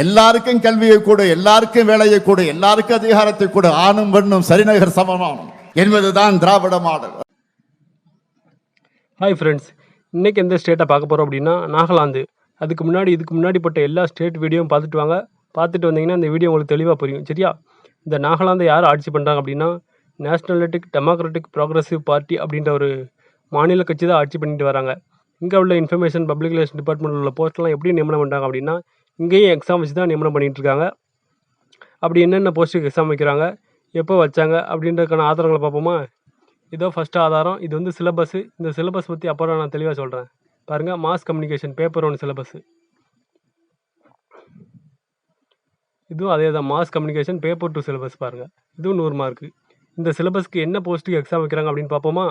எல்லாருக்கும் கல்வியை கொடு எல்லாருக்கும் வேலையை கொடு எல்லாருக்கும் அதிகாரத்தை கொடு. ஆணும் பெண்ணும் சரிநகர் சமமானம் என்பதுதான் திராவிட மாடல். ஹாய் ஃப்ரெண்ட்ஸ் இன்றைக்கி எந்த ஸ்டேட்டை பார்க்க போகிறோம் அப்படின்னா நாகாலாந்து. அதுக்கு முன்னாடி இதுக்கு முன்னாடி போட்ட எல்லா ஸ்டேட் வீடியோவும் பார்த்துட்டு வாங்க. பார்த்துட்டு வந்தீங்கன்னா இந்த வீடியோ உங்களுக்கு தெளிவாக புரியும். சரியா? இந்த நாகாலாந்தை யார் ஆட்சி பண்ணுறாங்க அப்படின்னா நேஷ்னலிட்டிக் டெமோக்ராட்டிக் ப்ரோக்ரஸிவ் பார்ட்டி அப்படின்ற ஒரு மாநில கட்சி தான் ஆட்சி பண்ணிட்டு வராங்க. இங்கே உள்ள இன்ஃபர்மேஷன் பப்ளிக் ரிலேஷன் டிபார்ட்மெண்ட் உள்ள போஸ்ட்லாம் எப்படி நியமனம் பண்ணுறாங்க அப்படின்னா இங்கேயும் எக்ஸாம் வச்சு தான் நியமனம் பண்ணிகிட்ருக்காங்க அப்படி என்னென்ன போஸ்ட்டுக்கு எக்ஸாம் வைக்கிறாங்க எப்போ வச்சாங்க அப்படின்றதுக்கான ஆதாரங்களை பார்ப்போமா? இதோ ஃபஸ்ட்டு ஆதாரம் இது வந்து சிலபஸ்ஸு இந்த சிலபஸ் பற்றி அப்புறம் நான் தெளிவாக சொல்கிறேன் பாருங்கள் mass communication paper one syllabus இதுவும் அதே தான் mass communication paper two syllabus பாருங்கள் இதுவும் நூறு மார்க்கு இந்த சிலபஸ்க்கு என்ன போஸ்ட்டுக்கு எக்ஸாம் வைக்கிறாங்க அப்படின்னு பார்ப்போமா?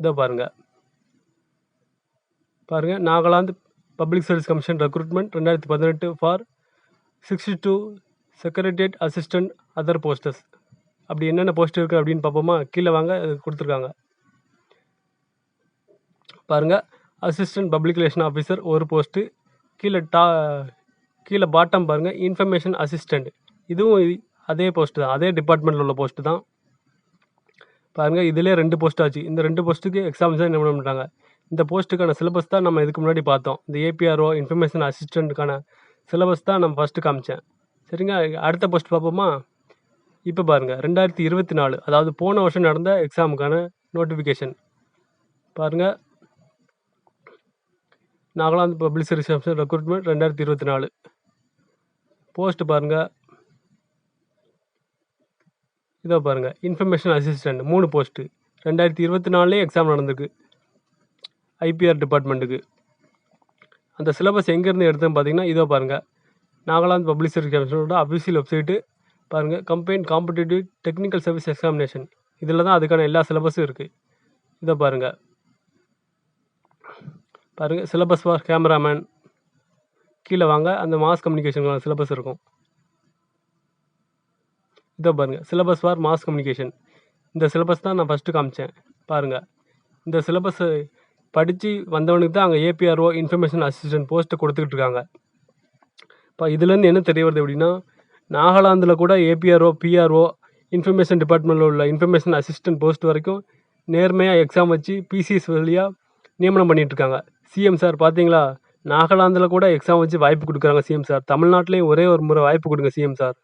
இதோ பாருங்கள் பாருங்கள் Nagaland public service commission recruitment ரெண்டாயிரத்தி பதினெட்டு for sixty two secretariat assistant other posters அப்படி என்னென்ன போஸ்ட் இருக்குது அப்படின்னு பார்ப்போமா? கீழே வாங்க கொடுத்துருக்காங்க. பாருங்கள் அசிஸ்டன்ட் பப்ளிக் ரிலேஷன் ஆஃபீஸர் ஒரு போஸ்ட்டு கீழே டா கீழே பாட்டம் பாருங்கள் இன்ஃபர்மேஷன் அசிஸ்டண்ட் இதுவும் அதே போஸ்ட்டு தான் அதே டிபார்ட்மெண்ட்டில் உள்ள போஸ்ட்டு தான். பாருங்கள் இதிலே ரெண்டு போஸ்ட் ஆச்சு. இந்த ரெண்டு போஸ்ட்டுக்கு எக்ஸாம்ஸ் தான் பண்ண மாட்டாங்க இந்த போஸ்ட்டுக்கான சிலபஸ் தான் நம்ம இதுக்கு முன்னாடி பார்த்தோம். இந்த ஏபிஆர்ஓ இன்ஃபர்மேஷன் அசிஸ்டண்ட்டுக்கான சிலபஸ் தான் நம்ம ஃபஸ்ட்டு காமிச்சேன். சரிங்க? அடுத்த போஸ்ட் பார்ப்போமா? இப்போ பாருங்கள் ரெண்டாயிரத்தி இருபத்தி நாலு அதாவது போன வருஷம் நடந்த எக்ஸாமுக்கான நோட்டிஃபிகேஷன் பாருங்கள் நாகாலாந்து பப்ளிக் சர்வீஸ் ரெக்ரூட்மெண்ட் ரெண்டாயிரத்தி இருபத்தி நாலு. போஸ்ட் பாருங்கள் இதோ பாருங்கள் இன்ஃபர்மேஷன் அசிஸ்டண்ட் மூணு போஸ்ட்டு ரெண்டாயிரத்தி இருபத்தி நாலுலேயே எக்ஸாம் நடந்திருக்கு. ஐபிஆர் டிபார்ட்மெண்ட்டுக்கு. அந்த சிலபஸ் எங்கேருந்து எடுத்தேன்னு பார்த்தீங்கன்னா இதோ பாருங்கள் நாகாலாந்து பப்ளிக் கமிஷனோட அஃபிஷியல் வெப்சைட்டு பாருங்கள் combined competitive technical service examination இதில் தான் அதுக்கான எல்லா சிலபஸும் இருக்குது இதை பாருங்கள் பாருங்கள் சிலபஸ் ஃபார் கேமராமேன் கீழே வாங்க அந்த மாஸ் கம்யூனிகேஷனுக்கான சிலபஸ் இருக்கும். இதை பாருங்கள் சிலபஸ் ஃபார் மாஸ் கம்யூனிகேஷன் இந்த சிலபஸ் தான் நான் ஃபஸ்ட்டு காமிச்சேன். பாருங்கள் இந்த சிலபஸ் படித்து வந்தவனுக்கு தான் அங்கே ஏபிஆர்ஓ இன்ஃபர்மேஷன் அசிஸ்டன்ட் போஸ்ட்டு கொடுத்துக்கிட்டு இருக்காங்க. இப்போ இதுலேருந்து என்ன தெரிய வருது அப்படின்னா நாகாலாந்தில் கூட ஏபிஆர்ஓ பிஆர்ஓ இன்ஃபர்மேஷன் டிபார்ட்மெண்ட்டில் உள்ள இன்ஃபர்மேஷன் அசிஸ்டன்ட் போஸ்ட் வரைக்கும் நேர்மையாக எக்ஸாம் வச்சு பிசிஎஸ் வழியாக நியமனம் பண்ணிகிட்ருக்காங்க சிஎம் சார் பார்த்தீங்களா நாகாலாந்தில் கூட எக்ஸாம் வச்சு வாய்ப்பு கொடுக்குறாங்க சிஎம் சார் தமிழ்நாட்டிலையும் ஒரே ஒரு முறை வாய்ப்பு கொடுங்க சிஎம் சார்